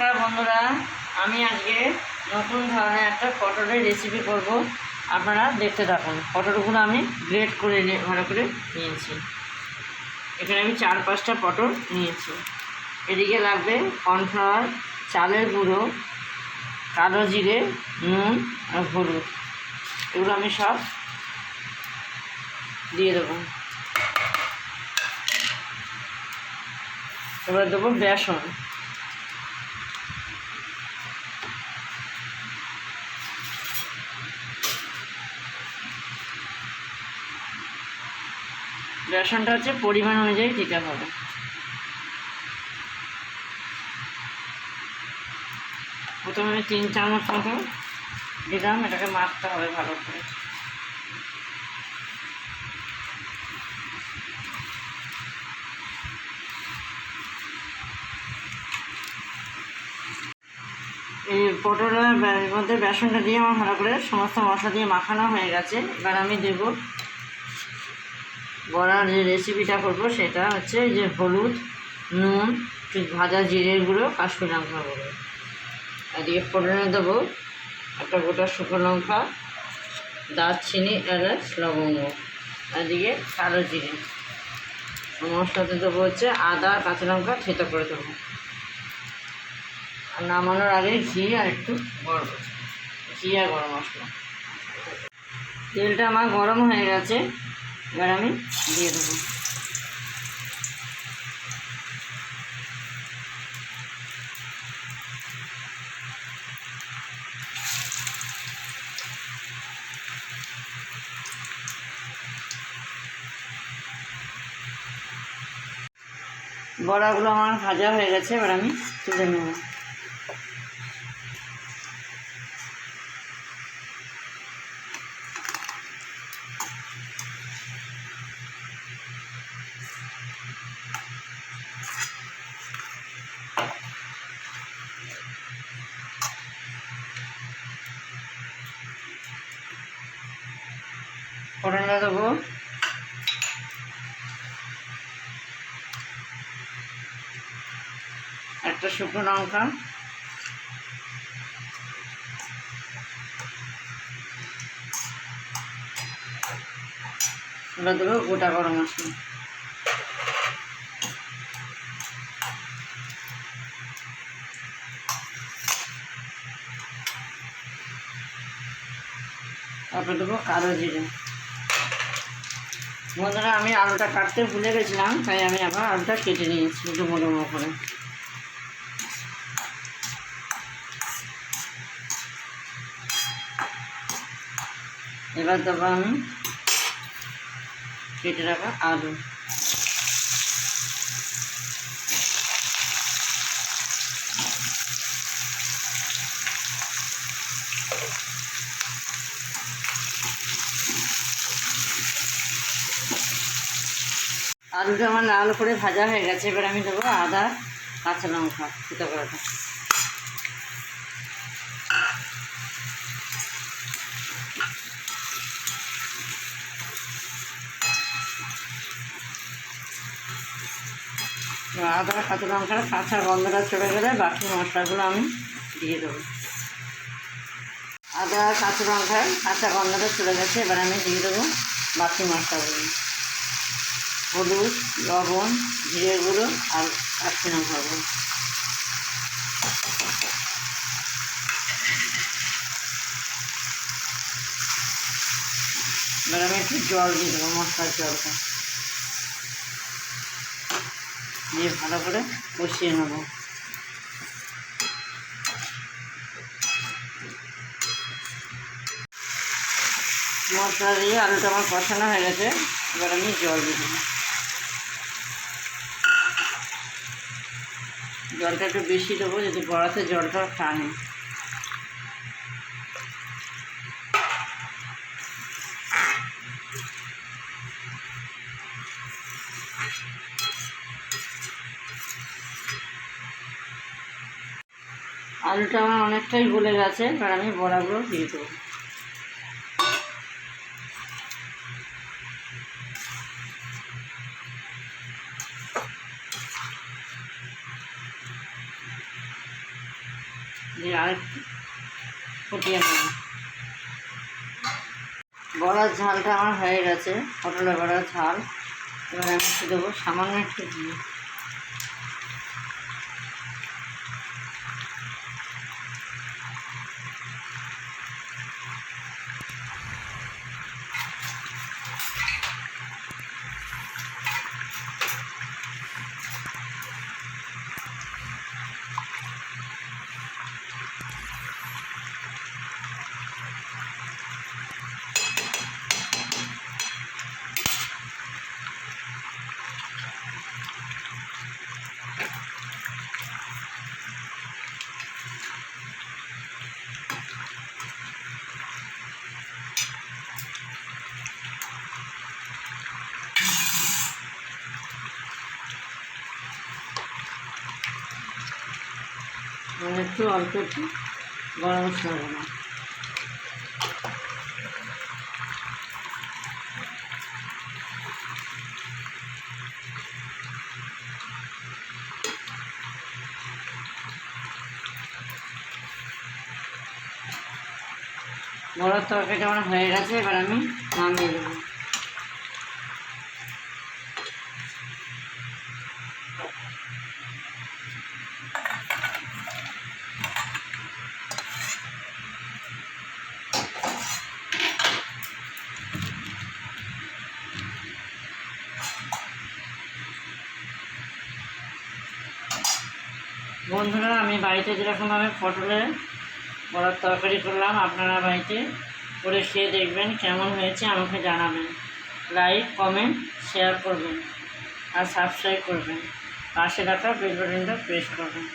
নমস্কার বন্ধুরা, আমি আজকে নতুন ধরনের একটা পটলের রেসিপি করব। আপনারা দেখতে থাকুন, পটলগুলো আমি গ্রেট করে ভালো করে নিয়েছি। এখানে আমি চার পাঁচটা পটল নিয়েছি। এদিকে লাগবে কর্নফ্লাওয়ার, চালের গুঁড়ো, কালো জিরে, নুন আর হলুদ। এগুলো আমি সব দিয়ে দেবো। এবার দেবো বেসন। বেসনটা হচ্ছে পরিমাণ অনুযায়ী দিতে হবে। প্রথমে আমি তিন চামচ মতো দিলাম, এটাকে মাখতে হবে ভালো করে। এই পটলের মধ্যে বেসনটা দিয়ে আমার ভালো করে সমস্ত মশলা দিয়ে মাখানো হয়ে গেছে। এবার আমি দেব বড়ার যে রেসিপিটা করব, সেটা হচ্ছে যে হলুদ, নুন ভাজা জিরের গুঁড়ো, কাশ্মীর লঙ্কা গুঁড়ো। এদিকে ফোড়নে দেবো একটা গোটা শুকনো লঙ্কা, দারচিনি, এলাচ, লবঙ্গ। এদিকে কালো জিরে। মশলাতে দেবো হচ্ছে আদা, কাঁচা লঙ্কা, থেতো করে দেবো। আর নামানোর আগে ঘি আর একটু গরম ঘি আর গরম মশলা। তেলটা আমার গরম হয়ে গেছে। এবার আমি দিয়ে দেবো। বড়াগুলো আমার ভাজা হয়ে গেছে এবার আমি তুলে নেব। ফোড়নে দেবো। একটা শুকনো লঙ্কা। দেবো গোটা গরম মশলা। তারপরে দেবো কালো জিরে। বন্ধুরা, আমি আলুটা কাটতে ভুলে গেছিলাম, তাই আমি আবার আলুটা কেটে নিয়েছি ডুমো ডুমো করে। এবার দেবো আমি কেটে রাখা আলু। আলুটা আমার লাল করে ভাজা হয়ে গেছে, এবার আমি দেবো আদা, কাঁচা লঙ্কা, ফুটো করাটা। আদা, কাঁচা লঙ্কার কাঁচা গন্ধটা চলে গেলে বাকি মশলাগুলো আমি দিয়ে দেবো। আদা, কাঁচা লঙ্কার কাঁচা গন্ধটা চলে গেছে, এবার আমি দিয়ে দেবো বাকি মশলাগুলো। হলুদ, লবণ, জিরে গুঁড়ো আর লঙ্কা গুঁড়ো এবার আমি একটু জল দিয়ে দেবো, মশলার জলটা। দিয়ে ভালো করে কষিয়ে নেব। মশলা দিয়ে আলুটা আমার কষানো হয়ে গেছে। এবার আমি জল দিয়ে দেবো। জলটা একটু বেশি দেবো যদি বড়াতে জলটা টানে। আলুটা আমার অনেকটাই গলে গেছে, এবার আমি বড়াগুলো দিয়ে দেবো। আরেকটু ফুটিয়ে নেব। বড়ার ঝালটা আমার হয়ে গেছে, পটলের বড়ার ঝাল। এবার আমি দেবো সামান্য একটু দিয়ে একটু অল্প একটু গরম মশলা দেবো বড়ার তরকারিটা আমার হয়ে গেছে, এবার আমি নামিয়ে দেবো বন্ধুরা, আমি বাড়িতে যেরকমভাবে পটলের বড়ার তরকারি করলাম, আপনারা বাড়িতে করে খেয়ে দেখবেন কেমন হয়েছে, আমাকে জানাবেন। লাইক কমেন্ট শেয়ার করবেন আর সাবস্ক্রাইব করবেন। পাশে রাখা বেল বাটনটা প্রেস করবেন।